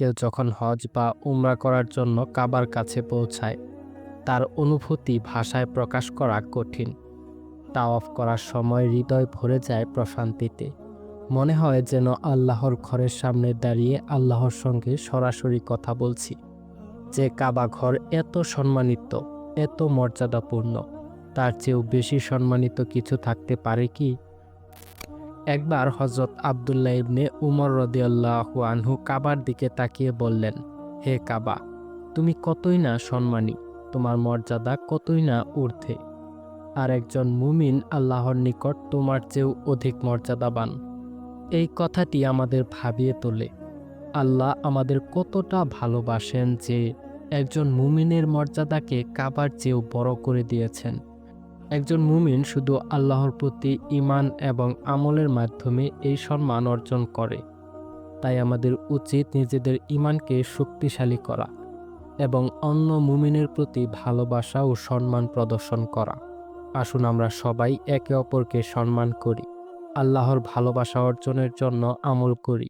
কেউ যখন হজ বা উমরা করার জন্য কাবার কাছে পৌঁছায়, তার অনুভূতি ভাষায় প্রকাশ করা কঠিন। তাওয়াফ করার সময় হৃদয় ভরে যায় প্রশান্তিতে। মনে হয় যেন আল্লাহর ঘরের সামনে দাঁড়িয়ে আল্লাহর সঙ্গে সরাসরি কথা বলছি। যে কাবা ঘর এত সম্মানিত, এত মর্যাদাপূর্ণ, তার চেয়েও বেশি সম্মানিত কিছু থাকতে পারে কি? একবার হজরত আবদুল্লাহ ইবনে উমর রদিয়াল্লাহু আনহু কাবার দিকে তাকিয়ে বললেন, হে কাবা, তুমি কতই না সম্মানী, তোমার মর্যাদা কতই না ঊর্ধ্বে। আর একজন মুমিন আল্লাহর নিকট তোমার চেয়েও অধিক মর্যাদাবান। এই কথাটি আমাদের ভাবিয়ে তোলে। আল্লাহ আমাদের কতটা ভালোবাসেন যে একজন মুমিনের মর্যাদাকে কাবার চেয়েও বড় করে দিয়েছেন। একজন মুমিন শুধু আল্লাহর প্রতি ইমান এবং আমলের মাধ্যমে এই সম্মান অর্জন করে। তাই আমাদের উচিত নিজেদের ইমানকে শক্তিশালী করা এবং অন্য মুমিনের প্রতি ভালোবাসা ও সম্মান প্রদর্শন করা। আসুন আমরা সবাই একে অপরকে সম্মান করি, আল্লাহর ভালোবাসা অর্জনের জন্য আমল করি।